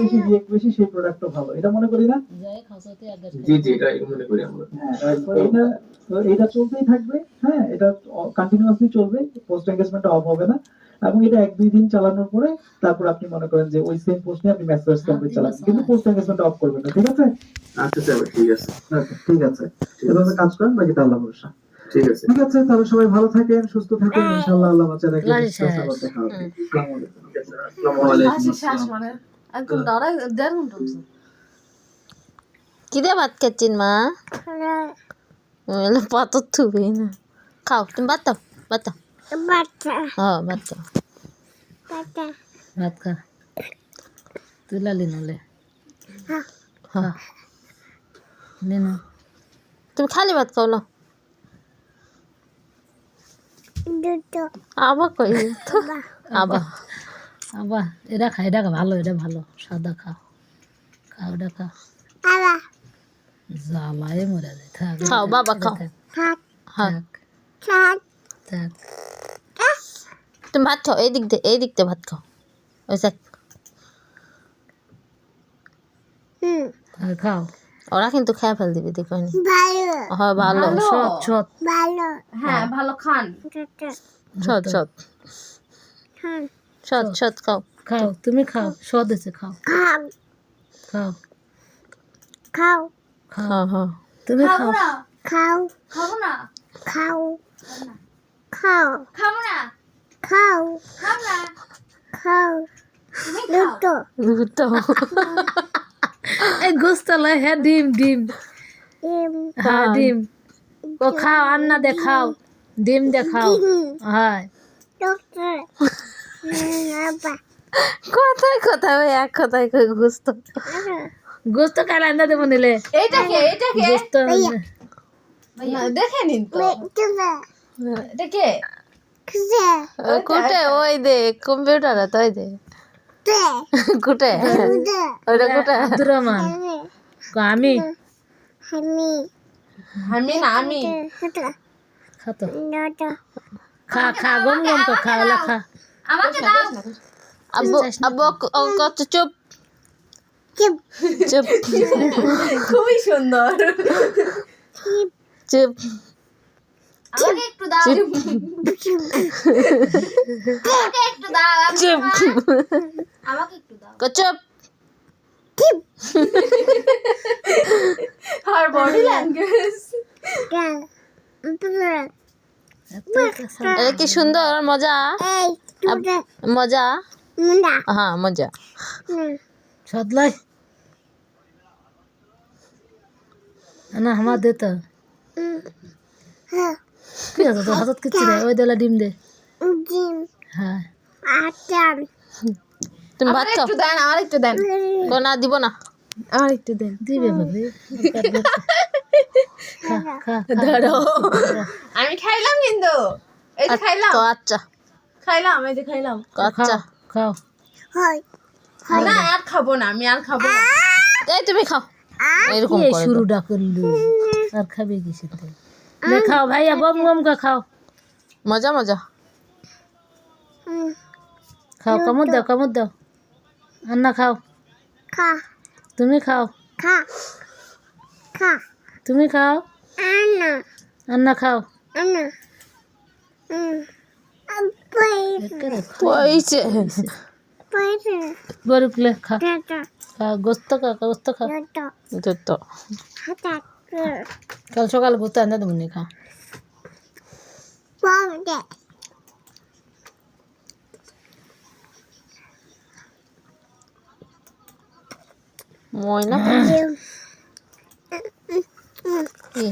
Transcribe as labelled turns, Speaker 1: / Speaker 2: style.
Speaker 1: বেশি রিয়েক্ট বেশি সেই প্রোডাক্টটা ভালো। এটা মনে করি না?
Speaker 2: জি জি এটা মনে করি আমরা।
Speaker 1: হ্যাঁ এটা তো এটা চলতেই থাকবে হ্যাঁ এটা কন্টিনিউয়াসলি চলবে পোস্ট এঙ্গেজমেন্ট অফ হবে না। এবং এটা এক দুই দিন চালানোর পরে তারপর আপনি মনে করেন যে ওই সেম পোস্ট নিয়ে আপনি মেসেজ কমপ্লিট চালাবেন। কিন্তু পোস্ট এঙ্গেজমেন্ট অফ করবেন না ঠিক আছে?
Speaker 2: আচ্ছা স্যার ঠিক আছে।
Speaker 1: Okay, ঠিক আছে। এভাবে কাজ করেন বাকিটা আল্লাহ ভরসা।
Speaker 2: ঠিক আছে।
Speaker 1: ঠিক আছে তাহলে সবাই ভালো থাকেন সুস্থ থাকেন ইনশাআল্লাহ আল্লাহ বাচ্চা রেখে
Speaker 3: লাল শেষ।
Speaker 1: দেখা হবে। আসসালামু আলাইকুম।
Speaker 2: আসসালামু আলাইকুম
Speaker 4: শ্বাস মানে একদম দাঁড়ায় দেড় ঘণ্টা হচ্ছে।
Speaker 5: কি দিয়ে ভাত খাচ্ছেন মা এলো পাতর থুবি না খাও তুমি ভাত দাও ভাত দাও হ্যাঁ ভাত দাও
Speaker 3: ভাত খা তুই লালি নলে হ্যাঁ নে না
Speaker 5: তুমি খালি ভাত খাও লো আবার কই আবার
Speaker 3: আবার এটা খা এটা খা ভালো এটা ভালো। সাদা খাও খাও এটা খাও জ্বালায় মরে যায়। থাক
Speaker 5: খাও বাবা খাও। হ্যাঁ
Speaker 3: থাক। থাক।
Speaker 5: তুমি ভাত খাও এই দিক দিয়ে এই দিক দিয়ে ভাত খাও। ওই দেখ
Speaker 3: হ্যাঁ, খাও।
Speaker 5: ওরা কিন্তু খেয়ে ফেল দিবি দেখনি হয় ভালো।
Speaker 3: সৎ সৎ।
Speaker 4: হ্যাঁ। ভালো খান।
Speaker 5: সৎ সৎ। সৎ সৎ খাও।
Speaker 3: খাও তুমি খাও সৎ এসে খাও। খাও। খাও।
Speaker 5: হ্যাঁ হ্যাঁ।
Speaker 3: তুমি খাও।
Speaker 4: খাব না। খাব না। খাব না। তুমি খাও।
Speaker 5: দুটো
Speaker 3: এই গোস্তালা হ্যাঁ ডিম ডিম। হ্যাঁ ডিম। ও খাও আন্না দে খাও ডিম দে খাও হয়।
Speaker 5: কোথায় কোথায় ওই এক কথায় কই ঘুষত
Speaker 3: গোস্ত কাল আন্না দেবো নিলে?
Speaker 4: এইটা কে এইটা কে
Speaker 3: গোস্ত
Speaker 4: দেখে নিন তো। এটা কে?
Speaker 5: কুটে ওই দে কম্পিউটার তো ওই দে। কুটে। ওইটা কুটে।
Speaker 3: আব্দুর রহমান আমি?
Speaker 4: আমি। না আমি।
Speaker 3: খা তো খা খা গম গম তো খা ওলা খা।
Speaker 4: আমাকে দাও।
Speaker 5: আব্বু আব্বু কত চুপ। চুপ।
Speaker 4: খুবই সুন্দর।
Speaker 5: চুপ।
Speaker 4: আমাকে একটু দাও। আমাকে একটু দাও
Speaker 5: চুপ।
Speaker 4: আমাকে একটু দাও।
Speaker 5: চুপ।
Speaker 4: আর বডি ল্যাঙ্গুয়েজ
Speaker 5: এটা কি সুন্দর মজা। মজা? হ্যাঁ মজা।
Speaker 3: সদলাই। না আমার দে তো। কি আছে কিচ্ছু নেই। ওই দেলা ডিম দে। হ্যাঁ
Speaker 5: তুমি ভাত খাও।
Speaker 4: একটু দেন আমার একটু দেন।
Speaker 5: না দিব না।
Speaker 4: আমার একটু দেন।
Speaker 3: দিবে
Speaker 4: ধরো আমি খাইলাম কিন্তু। এই খাইলাম।
Speaker 5: তো আচ্ছা।
Speaker 4: খাইলাম এই যে খাইলাম।
Speaker 5: আচ্ছা
Speaker 3: খাও
Speaker 4: না আর খাব না আমি আর খাব না।
Speaker 5: এই তুমি খাও। এরকম
Speaker 3: এই
Speaker 5: করে।
Speaker 3: শুরুটা করলু? আর খাবে কিছু লে খাও ভাইয়া গম গম কা খাও।
Speaker 5: মজা মজা।
Speaker 3: খাও কামড় দাও কামড় দাও। আন্না খাও। তুমি খাও। তুমি খাও। আন্না। খাও। একেবারে
Speaker 5: পয়সে
Speaker 3: গরুক লে খা গোস্ত খা গোস্ত খা
Speaker 5: তো তো
Speaker 3: কাল সকালে গোস্ত আনতে দেবো খা
Speaker 5: ময়না কি